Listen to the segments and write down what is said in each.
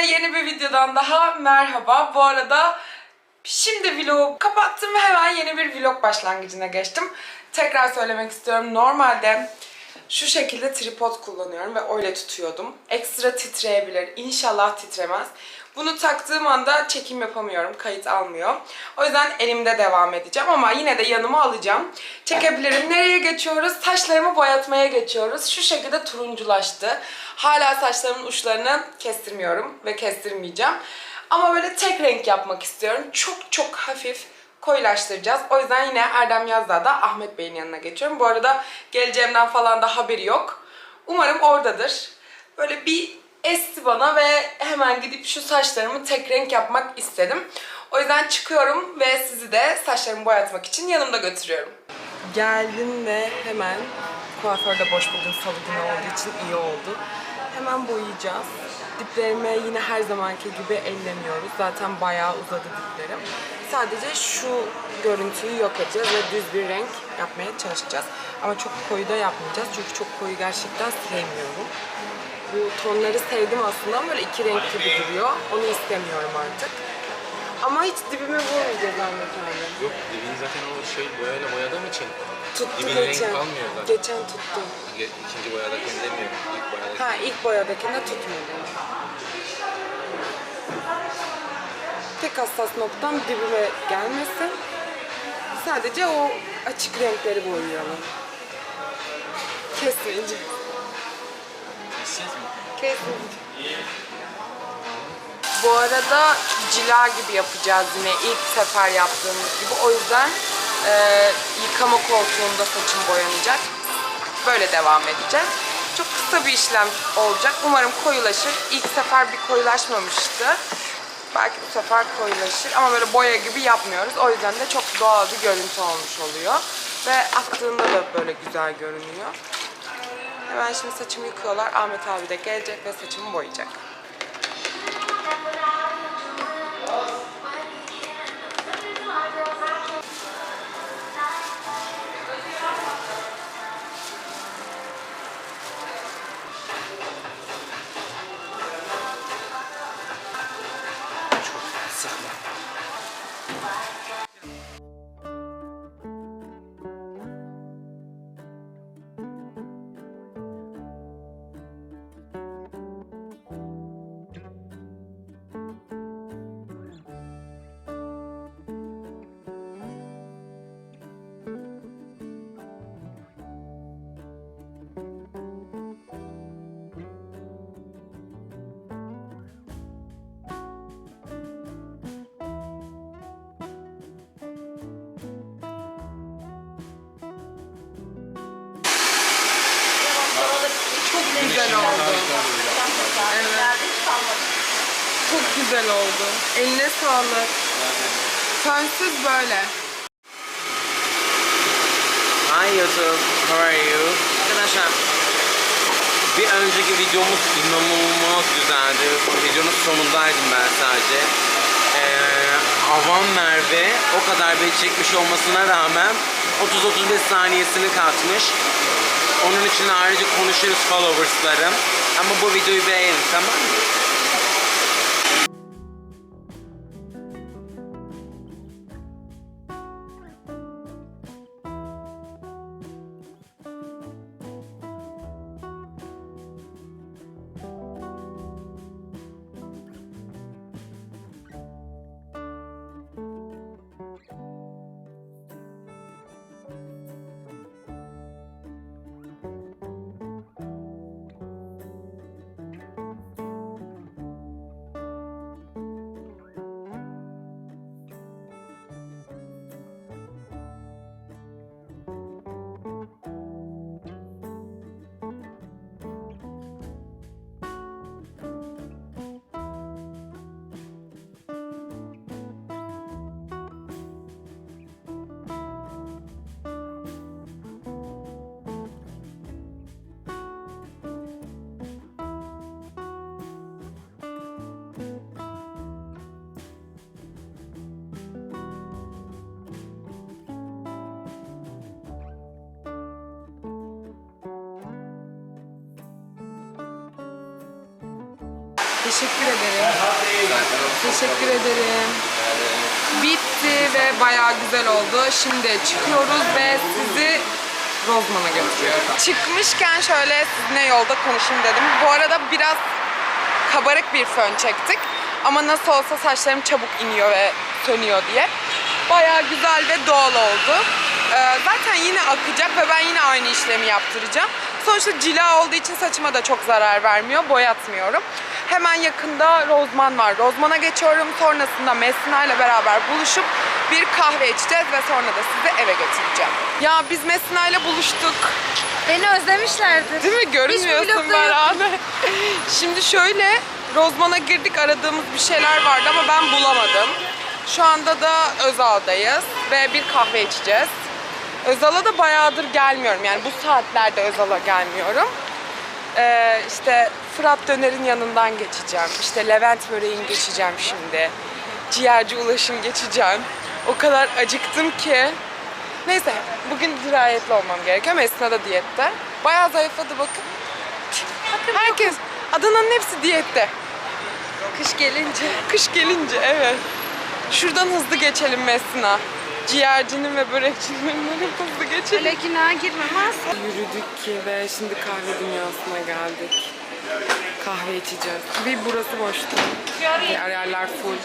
yeni bir videodan daha merhaba. Bu arada şimdi vlogu kapattım ve hemen yeni bir vlog başlangıcına geçtim. Tekrar söylemek istiyorum. Normalde şu şekilde tripod kullanıyorum ve öyle tutuyordum. Ekstra titreyebilir. İnşallah titremez. Bunu taktığım anda çekim yapamıyorum. Kayıt almıyor. O yüzden elimde devam edeceğim ama yine de yanıma alacağım. Çekebilirim. Nereye geçiyoruz? Saçlarımı boyatmaya geçiyoruz. Şu şekilde turunculaştı. Hala saçlarımın uçlarını kestirmiyorum ve kestirmeyeceğim. Ama böyle tek renk yapmak istiyorum. Çok çok hafif koyulaştıracağız. O yüzden yine Erdem Yazdağ'da Ahmet Bey'in yanına geçiyorum. Bu arada geleceğimden falan da haberi yok. Umarım oradadır. Böyle bir esti bana ve hemen gidip şu saçlarımı tek renk yapmak istedim. O yüzden çıkıyorum ve sizi de saçlarımı boyatmak için yanımda götürüyorum. Geldim ve hemen kuaförde boş bugün salı günü olduğu için iyi oldu. Hemen boyayacağız. Diplerime yine her zamanki gibi ellemiyoruz. Zaten bayağı uzadı diplerim. Sadece şu görüntüyü yok edeceğiz ve düz bir renk yapmaya çalışacağız. Ama çok koyu da yapmayacağız çünkü çok koyu gerçekten sevmiyorum. Bu tonları sevdim aslında ama böyle iki renk gibi duruyor. Onu istemiyorum artık. Ama hiç dibime vurmayacağız abi. Yok dibini zaten o şey boyayla boyadığım için Tuttu Dibine renk geçen. kalmıyor zaten. Geçen tuttu. ge- ikinci boyadakini demiyorum. İlk boyadaki. Ha ilk boyadakinde tutmadı. Tek hassas noktam dibime gelmesin. Sadece o açık renkleri boyayalım. Kesmeyeceğim. Bu arada cila gibi yapacağız yine ilk sefer yaptığımız gibi. O yüzden e, yıkama koltuğunda saçım boyanacak. Böyle devam edeceğiz. Çok kısa bir işlem olacak. Umarım koyulaşır. İlk sefer bir koyulaşmamıştı. Belki bu sefer koyulaşır ama böyle boya gibi yapmıyoruz. O yüzden de çok doğal bir görüntü olmuş oluyor. Ve aktığında da böyle güzel görünüyor. Hemen şimdi saçımı yıkıyorlar. Ahmet abi de gelecek ve saçımı boyayacak. Güzel oldu. Evet. Çok güzel oldu. Eline sağlık. Sönsüz böyle. Hi YouTube, how are you? Arkadaşlar bir önceki videomuz inanılmaz güzeldi. Videonun sonundaydım ben sadece. Ee, Avan Merve o kadar beni çekmiş olmasına rağmen 30-35 saniyesini katmış. Onun için ayrıca konuşuruz followerslarım. Ama bu videoyu beğenin tamam mı? Teşekkür ederim. Teşekkür ederim. Bitti ve bayağı güzel oldu. Şimdi çıkıyoruz ve sizi Rozman'a götürüyorum. Çıkmışken şöyle sizinle yolda konuşayım dedim. Bu arada biraz kabarık bir fön çektik. Ama nasıl olsa saçlarım çabuk iniyor ve sönüyor diye. Bayağı güzel ve doğal oldu. Ee, zaten yine akacak ve ben yine aynı işlemi yaptıracağım. Sonuçta cila olduğu için saçıma da çok zarar vermiyor. Boyatmıyorum. Hemen yakında Rozman var. Rozman'a geçiyorum. Sonrasında Messina ile beraber buluşup bir kahve içeceğiz ve sonra da sizi eve götüreceğim. Ya biz Messina ile buluştuk. Beni özlemişlerdir. Değil mi? Görünmüyorsun beraber. Şimdi şöyle Rozman'a girdik aradığımız bir şeyler vardı ama ben bulamadım. Şu anda da Özal'dayız ve bir kahve içeceğiz. Özal'a da bayağıdır gelmiyorum yani bu saatlerde Özal'a gelmiyorum. Ee, işte Fırat Döner'in yanından geçeceğim. İşte Levent Böreğin geçeceğim şimdi. Ciğerci Ulaş'ın geçeceğim. O kadar acıktım ki. Neyse bugün dirayetli olmam gerekiyor. Mesna da diyette. Bayağı zayıfladı bakın. Herkes, Adana'nın hepsi diyette. Kış gelince. Kış gelince evet. Şuradan hızlı geçelim Mesna. Ciğercinin ve börekçinin önünden hızlı geçelim. Öyle günaha girmemez. Yürüdük ki ve şimdi kahve dünyasına geldik. Kahve içeceğiz. Bir burası boştu. Diğer yerler full.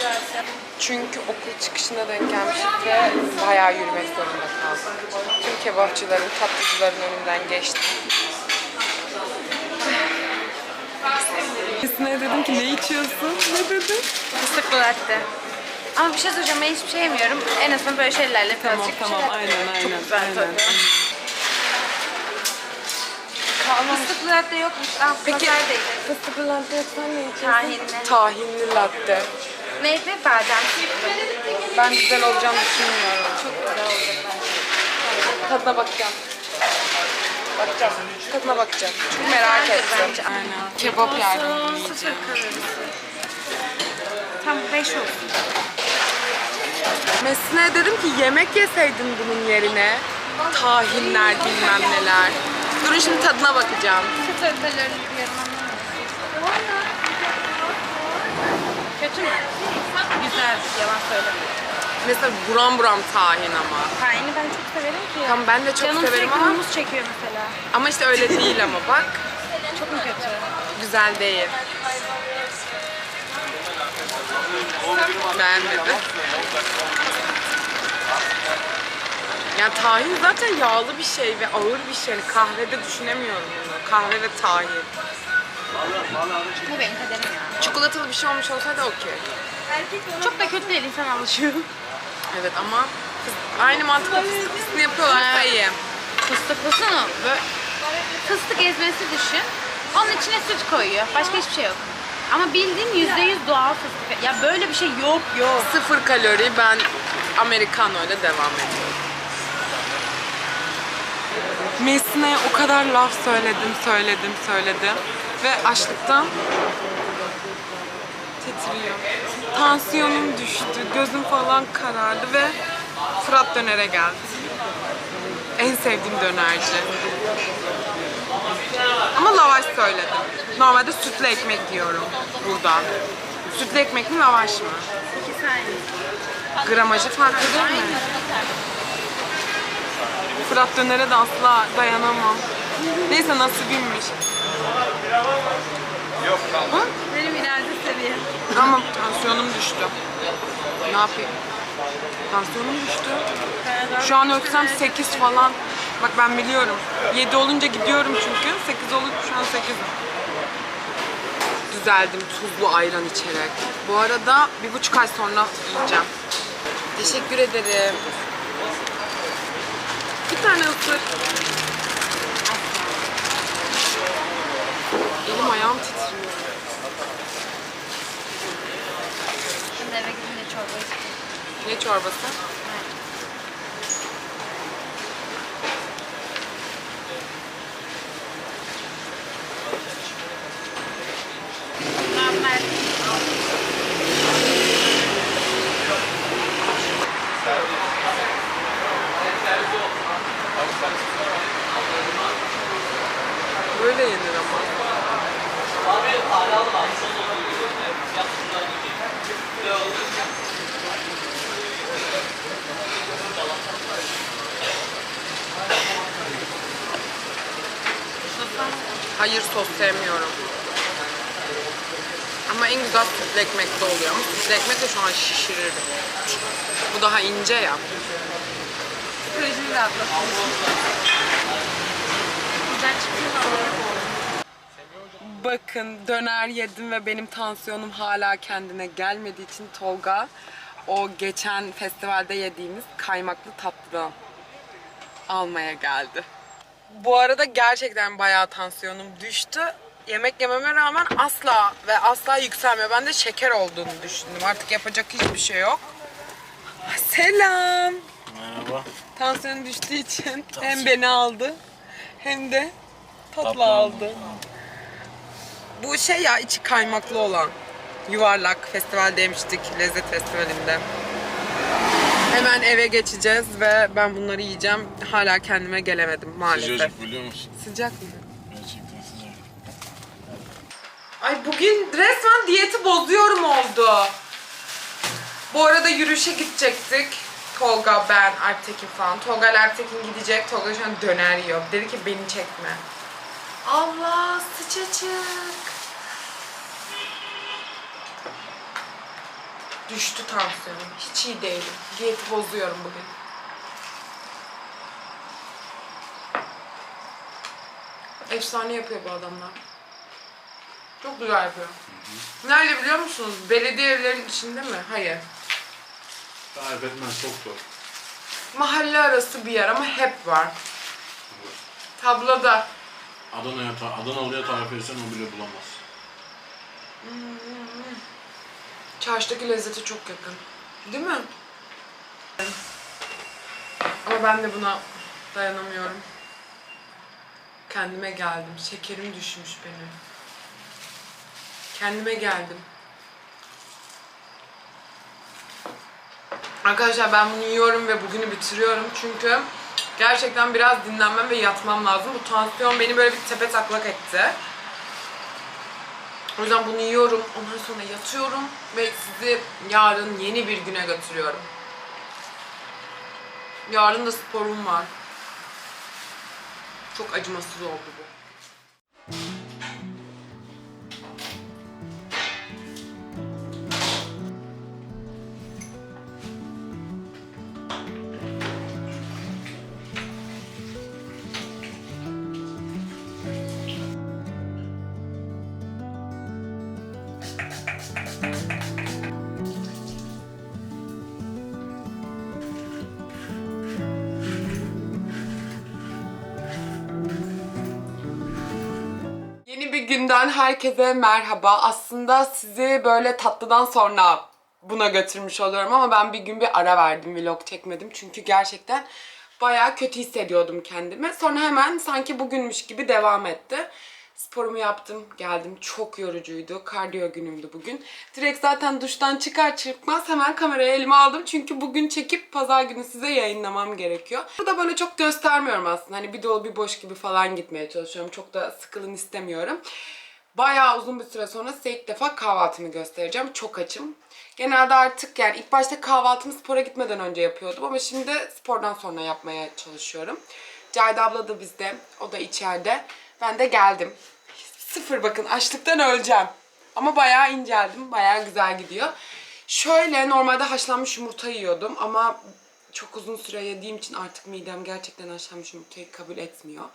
Çünkü okul çıkışına denk gelmiştik ve bayağı yürümek zorunda kaldık. Tüm kebapçıların, tatlıcıların önünden geçtik. Ne dedim ki ne içiyorsun? Ne dedim? Fıstıklı latte. Ama bir şey söyleyeceğim ben hiçbir şey yemiyorum. En azından böyle şeylerle Tamam birazcık tamam bir şeyler- aynen aynen. güzel aynen. tadı. Fıstıklı latte yokmuş. Ah, Peki pazardaydı. fıstıklı latte yapsan ne içiyorsun? Tahinli. Tahinli latte. Neydi? Badem. Ben güzel olacağını düşünmüyorum. Çok güzel olacak bence. Tadına bakacağım. Bakacağım. Tadına bakacağım. Çok merak Güzeldir ettim. bence. Aynen. Kebap yerdim. Sıfır kalorisi. Tam 5 olsun. Mesne dedim ki yemek yeseydin bunun yerine. Tahinler bilmem neler. Durun şimdi tadına bakacağım. Sıfır. Kötü mü? Güzel. Yalan söyleme. Mesela buram buram tahin ama. Tayini ben çok severim ki. Tamam ben de çok Canım severim sürekli ama humus çekiyor mesela. ama işte öyle değil ama bak. Çok mu kötü? Güzel değil. Beğenmedim. Ya tahin zaten yağlı bir şey ve ağır bir şey. Yani kahvede düşünemiyorum bunu. Kahve ve tahin. Bu benim kaderim ya. Çikolatalı bir şey olmuş olsaydı okey. Çok da kötü değil insan alışıyor. Evet ama fıs- aynı mantıkla fıstıklısını yapıyorlarsa iyi. Fıstıklısını böyle fıstık ezmesi düşün. Onun içine süt koyuyor. Başka hiçbir şey yok. Ama bildiğin yüzde yüz doğal fıstık. Ya böyle bir şey yok yok. Sıfır kalori ben Americano ile devam ediyorum. Mesne'ye o kadar laf söyledim, söyledim, söyledim. Ve açlıktan titriyor. Tansiyonum düştü, gözüm falan karardı ve Fırat Döner'e geldi. En sevdiğim dönerci. Ama lavaş söyledim. Normalde sütlü ekmek yiyorum burada. Sütlü ekmek mi lavaş mı? İki saniye. Gramajı farklı değil mi? Fırat Döner'e de asla dayanamam. Neyse nasibimmiş. Hı? Benim ileride seviye. Ama tansiyonum düştü. Ne yapayım? Tansiyonum düştü. Şu an ölçsem 8 falan. Bak ben biliyorum. 7 olunca gidiyorum çünkü. 8 olup şu an 8. Düzeldim tuzlu ayran içerek. Bu arada bir buçuk ay sonra yiyeceğim. Teşekkür ederim. Bir tane ısır. Elim ayağım titriyor. Şimdi eve gidince çorba içeceğim. Ne çorbası? Böyle yenir ama. Abi hala var. Hayır sos sevmiyorum. Ama en güzel sütlü ekmekte oluyor. Ama sütlü ekmek de şu an şişirirdi. Bu daha ince ya. Güzel çıkıyor. Bakın döner yedim ve benim tansiyonum hala kendine gelmediği için Tolga o geçen festivalde yediğimiz kaymaklı tatlıdan almaya geldi. Bu arada gerçekten bayağı tansiyonum düştü. Yemek yememe rağmen asla ve asla yükselmiyor. Ben de şeker olduğunu düşündüm. Artık yapacak hiçbir şey yok. Selam. Merhaba. Tansiyonu düştüğü için hem beni aldı hem de tatlı aldı. Bu şey ya içi kaymaklı olan. Yuvarlak festivalde yemiştik lezzet festivalinde. Hemen eve geçeceğiz ve ben bunları yiyeceğim. Hala kendime gelemedim maalesef. Sıcacık biliyor musun? Sıcak mı? Gerçekten sıcak. Ay bugün resmen diyeti bozuyorum oldu. Bu arada yürüyüşe gidecektik. Tolga, ben, Alptekin falan. Tolga ile Alptekin gidecek. Tolga şu an döner yiyor. Dedi ki beni çekme. Allah sıcacık. Düştü tansiyonum. Hiç iyi değilim. Diyeti bozuyorum bugün. Efsane yapıyor bu adamlar. Çok güzel yapıyor. Nerede biliyor musunuz? Belediye evlerinin içinde mi? Hayır. Tarif etmez çok zor. Mahalle arası bir yer ama hep var. Tabloda. Adana'ya ta Adanalı'ya tarif etsen o bile bulamaz. Çarşıdaki lezzeti çok yakın. Değil mi? Ama ben de buna dayanamıyorum. Kendime geldim. Şekerim düşmüş benim. Kendime geldim. Arkadaşlar ben bunu yiyorum ve bugünü bitiriyorum çünkü gerçekten biraz dinlenmem ve yatmam lazım. Bu tansiyon beni böyle bir tepe taklak etti. O yüzden bunu yiyorum. Ondan sonra yatıyorum ve sizi yarın yeni bir güne götürüyorum. Yarın da sporum var. Çok acımasız oldu bu. Yeni bir günden herkese merhaba. Aslında sizi böyle tatlıdan sonra buna götürmüş oluyorum ama ben bir gün bir ara verdim vlog çekmedim. Çünkü gerçekten bayağı kötü hissediyordum kendimi. Sonra hemen sanki bugünmüş gibi devam etti. Sporumu yaptım, geldim. Çok yorucuydu. Kardiyo günümdü bugün. Direkt zaten duştan çıkar çıkmaz hemen kamerayı elime aldım. Çünkü bugün çekip pazar günü size yayınlamam gerekiyor. Burada böyle çok göstermiyorum aslında. Hani bir dolu bir boş gibi falan gitmeye çalışıyorum. Çok da sıkılın istemiyorum. Bayağı uzun bir süre sonra size ilk defa kahvaltımı göstereceğim. Çok açım. Genelde artık yani ilk başta kahvaltımı spora gitmeden önce yapıyordum ama şimdi spordan sonra yapmaya çalışıyorum. Cahide abla da bizde. O da içeride. Ben de geldim. Sıfır bakın açlıktan öleceğim. Ama bayağı inceldim. Bayağı güzel gidiyor. Şöyle normalde haşlanmış yumurta yiyordum ama çok uzun süre yediğim için artık midem gerçekten haşlanmış yumurtayı kabul etmiyor.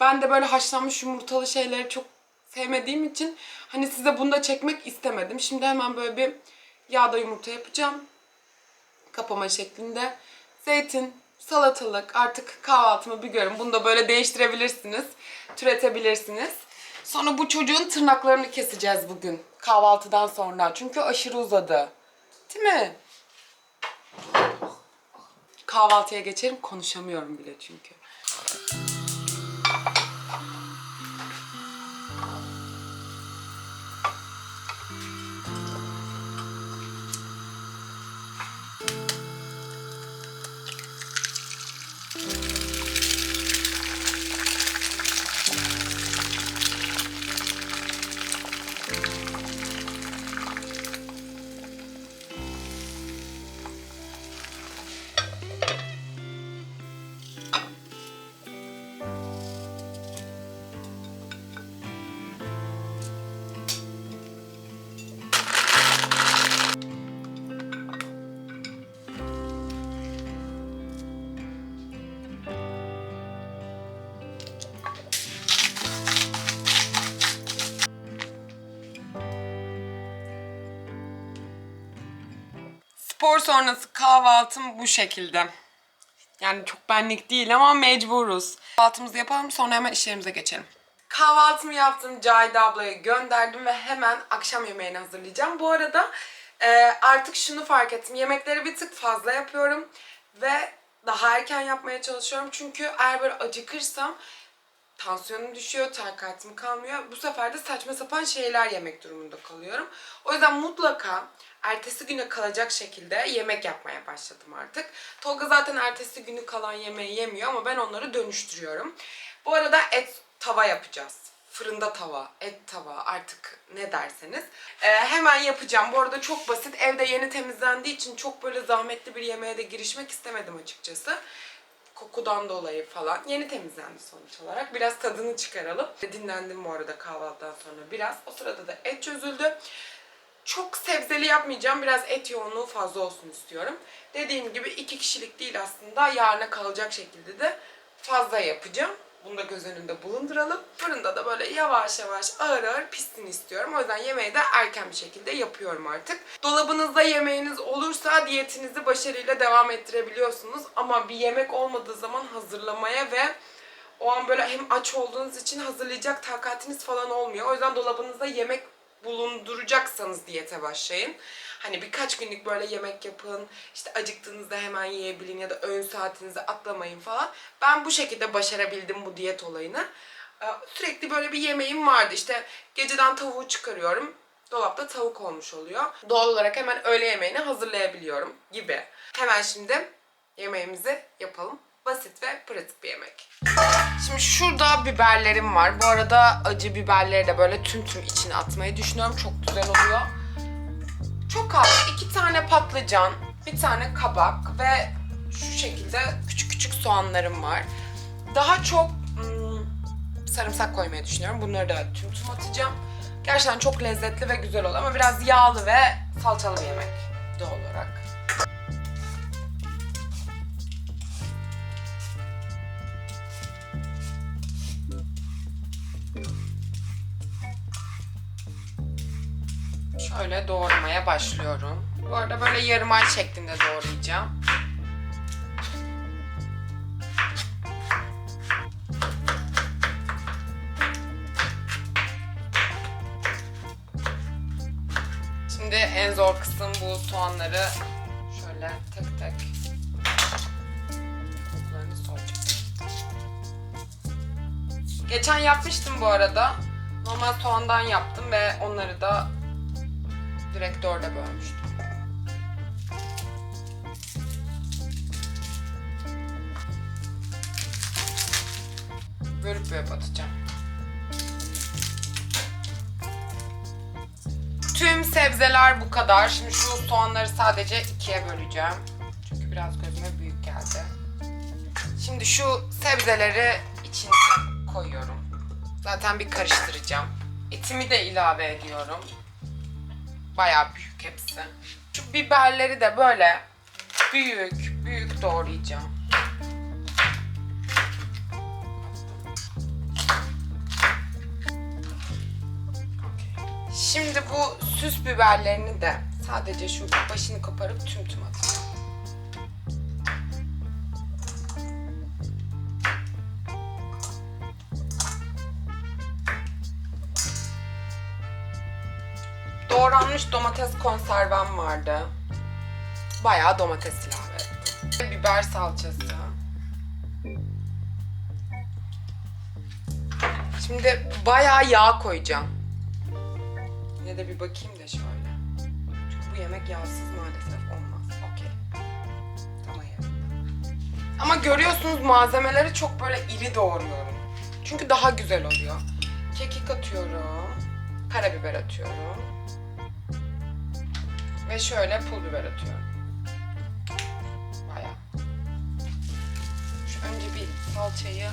Ben de böyle haşlanmış yumurtalı şeyleri çok sevmediğim için hani size bunu da çekmek istemedim. Şimdi hemen böyle bir yağda yumurta yapacağım. Kapama şeklinde. Zeytin, salatalık artık kahvaltımı bir görün. Bunu da böyle değiştirebilirsiniz. Türetebilirsiniz. Sonra bu çocuğun tırnaklarını keseceğiz bugün. Kahvaltıdan sonra. Çünkü aşırı uzadı. Değil mi? Kahvaltıya geçelim. Konuşamıyorum bile çünkü. Spor sonrası kahvaltım bu şekilde. Yani çok benlik değil ama mecburuz. Kahvaltımızı yapalım sonra hemen işlerimize geçelim. Kahvaltımı yaptım, Cahide ablaya gönderdim ve hemen akşam yemeğini hazırlayacağım. Bu arada e, artık şunu fark ettim. Yemekleri bir tık fazla yapıyorum ve daha erken yapmaya çalışıyorum. Çünkü eğer böyle acıkırsam tansiyonum düşüyor, takatim kalmıyor. Bu sefer de saçma sapan şeyler yemek durumunda kalıyorum. O yüzden mutlaka ertesi güne kalacak şekilde yemek yapmaya başladım artık. Tolga zaten ertesi günü kalan yemeği yemiyor ama ben onları dönüştürüyorum. Bu arada et tava yapacağız. Fırında tava, et tava artık ne derseniz. Ee, hemen yapacağım. Bu arada çok basit. Evde yeni temizlendiği için çok böyle zahmetli bir yemeğe de girişmek istemedim açıkçası kokudan dolayı falan. Yeni temizlendi sonuç olarak. Biraz tadını çıkaralım. Dinlendim bu arada kahvaltıdan sonra biraz. O sırada da et çözüldü. Çok sebzeli yapmayacağım. Biraz et yoğunluğu fazla olsun istiyorum. Dediğim gibi iki kişilik değil aslında. Yarına kalacak şekilde de fazla yapacağım. Bunu da göz önünde bulunduralım. Fırında da böyle yavaş yavaş ağır ağır pişsin istiyorum. O yüzden yemeği de erken bir şekilde yapıyorum artık. Dolabınızda yemeğiniz olursa diyetinizi başarıyla devam ettirebiliyorsunuz. Ama bir yemek olmadığı zaman hazırlamaya ve o an böyle hem aç olduğunuz için hazırlayacak takatiniz falan olmuyor. O yüzden dolabınızda yemek bulunduracaksanız diyete başlayın. Hani birkaç günlük böyle yemek yapın, işte acıktığınızda hemen yiyebilin ya da öğün saatinizi atlamayın falan. Ben bu şekilde başarabildim bu diyet olayını. Ee, Sürekli böyle bir yemeğim vardı. İşte geceden tavuğu çıkarıyorum. Dolapta tavuk olmuş oluyor. Doğal olarak hemen öğle yemeğini hazırlayabiliyorum gibi. Hemen şimdi yemeğimizi yapalım. Basit ve pratik bir yemek. Şimdi şurada biberlerim var. Bu arada acı biberleri de böyle tüm tüm içine atmayı düşünüyorum. Çok güzel oluyor. Çok az. iki tane patlıcan, bir tane kabak ve şu şekilde küçük küçük soğanlarım var. Daha çok hmm, sarımsak koymayı düşünüyorum. Bunları da tüm tüm atacağım. Gerçekten çok lezzetli ve güzel oluyor ama biraz yağlı ve salçalı bir yemek doğal olarak. Şöyle doğramaya başlıyorum. Bu arada böyle yarım ay şeklinde doğrayacağım. Şimdi en zor kısım bu soğanları şöyle tek tek kabuklarını soyacağım. Geçen yapmıştım bu arada. Normal soğandan yaptım ve onları da direkt dörde bölmüştüm. Bölüp bölüp atacağım. Tüm sebzeler bu kadar. Şimdi şu soğanları sadece ikiye böleceğim. Çünkü biraz gözüme büyük geldi. Şimdi şu sebzeleri içine koyuyorum. Zaten bir karıştıracağım. Etimi de ilave ediyorum. Bayağı büyük hepsi. Şu biberleri de böyle büyük büyük doğrayacağım. Şimdi bu süs biberlerini de sadece şu başını koparıp tüm tüm atacağım. Doğranmış domates konservem vardı. Bayağı domates ilave ettim. Biber salçası. Şimdi bayağı yağ koyacağım. Yine de bir bakayım da şöyle. Çünkü bu yemek yağsız maalesef olmaz. Okey. Tamam ya. Ama görüyorsunuz malzemeleri çok böyle iri doğruyorum. Çünkü daha güzel oluyor. Kekik atıyorum. Karabiber atıyorum. Ve şöyle pul biber atıyorum. Bayağı. Şu önce bir salçayı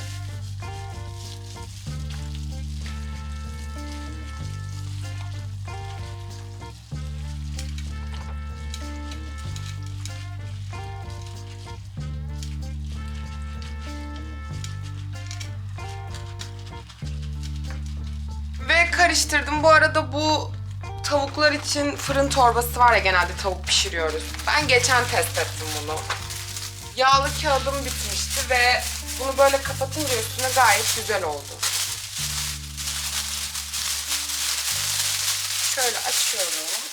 karıştırdım. Bu arada bu tavuklar için fırın torbası var ya genelde tavuk pişiriyoruz. Ben geçen test ettim bunu. Yağlı kağıdım bitmişti ve bunu böyle kapatınca üstüne gayet güzel oldu. Şöyle açıyorum.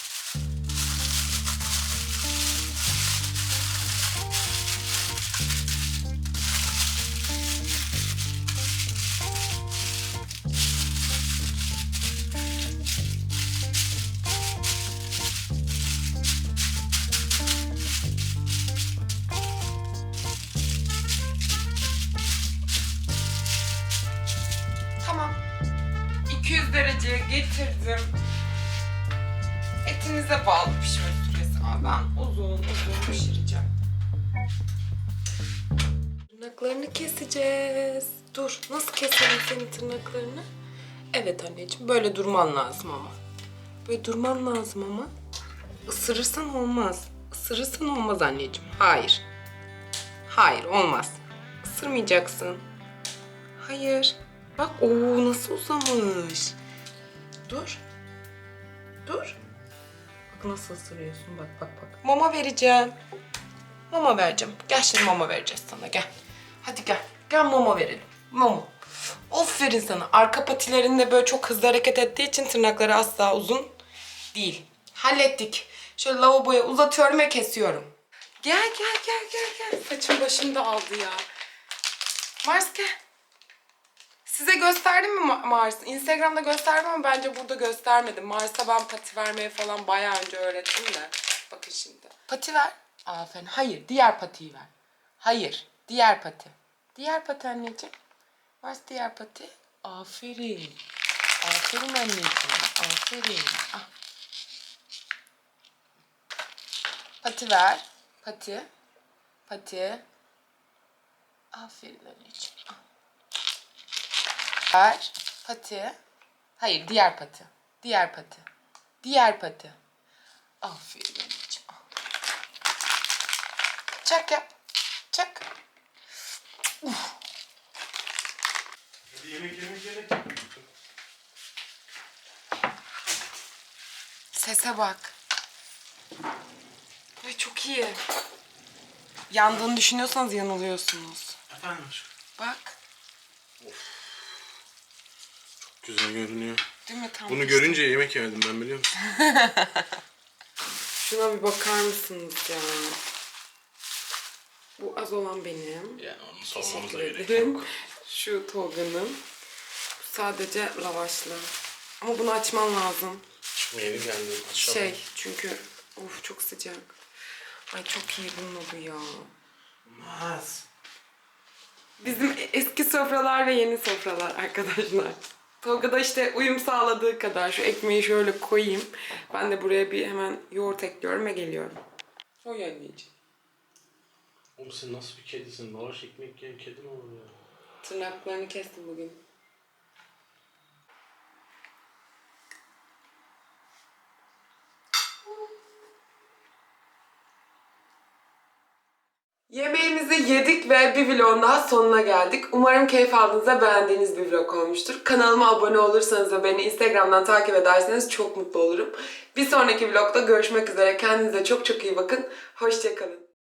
Ben uzun uzun pişireceğim. Tırnaklarını keseceğiz. Dur, nasıl keselim senin tırnaklarını? Evet anneciğim, böyle durman lazım ama. Böyle durman lazım ama. Isırırsan olmaz. Isırırsan olmaz anneciğim. Hayır. Hayır, olmaz. Isırmayacaksın. Hayır. Bak o nasıl uzamış. Dur. Dur. Nasıl ısırıyorsun bak bak bak. Mama vereceğim. Mama vereceğim. Gel şimdi mama vereceğiz sana gel. Hadi gel. Gel mama verelim. Mama. Aferin sana. Arka patilerinde böyle çok hızlı hareket ettiği için tırnakları asla uzun değil. Hallettik. Şöyle lavaboya uzatıyorum ve kesiyorum. Gel gel gel gel gel. Saçım başım da aldı ya. Mars gel. Size gösterdim mi Ma- Mars'ı? Instagram'da gösterdim ama bence burada göstermedim. Mars'a ben pati vermeyi falan bayağı önce öğrettim de. Bakın şimdi. Pati ver. Aferin. Hayır, diğer patiyi ver. Hayır, diğer pati. Diğer pati anneciğim. Mars diğer pati. Aferin. Aferin anneciğim. Aferin. Ah. Pati ver. Pati. Pati. Aferin anneciğim. Ah. Ver. Pati. Hayır, diğer pati. Diğer pati. Diğer pati. Aferin. Çak yap. Çak. Hadi yemek yemek yemek. Sese bak. Ay çok iyi. Yandığını düşünüyorsanız yanılıyorsunuz. Efendim aşkım. Bak. Güzel görünüyor. Değil mi tam? Bunu görünce yemek yemedim ben biliyor musun? Şuna bir bakar mısınız ya? Bu az olan benim. Yani onu sormamıza gerek yok. Şu Tolga'nın. Bu sadece lavaşlı. Ama bunu açman lazım. Şimdi yeni geldim. Aşağı Şey çünkü of çok sıcak. Ay çok iyi bunun bu ya. Olmaz. Bizim eski sofralar ve yeni sofralar arkadaşlar. Tolga da işte uyum sağladığı kadar şu ekmeği şöyle koyayım. Ben de buraya bir hemen yoğurt ekliyorum ve geliyorum. Oy anneciğim. Oğlum sen nasıl bir kedisin? Lavaş ekmek yiyen kedi mi olur ya? Tırnaklarını kestim bugün. Yemeğimizi yedik ve bir vlogun daha sonuna geldik. Umarım keyif aldığınız ve beğendiğiniz bir vlog olmuştur. Kanalıma abone olursanız ve beni Instagram'dan takip ederseniz çok mutlu olurum. Bir sonraki vlogda görüşmek üzere. Kendinize çok çok iyi bakın. Hoşçakalın.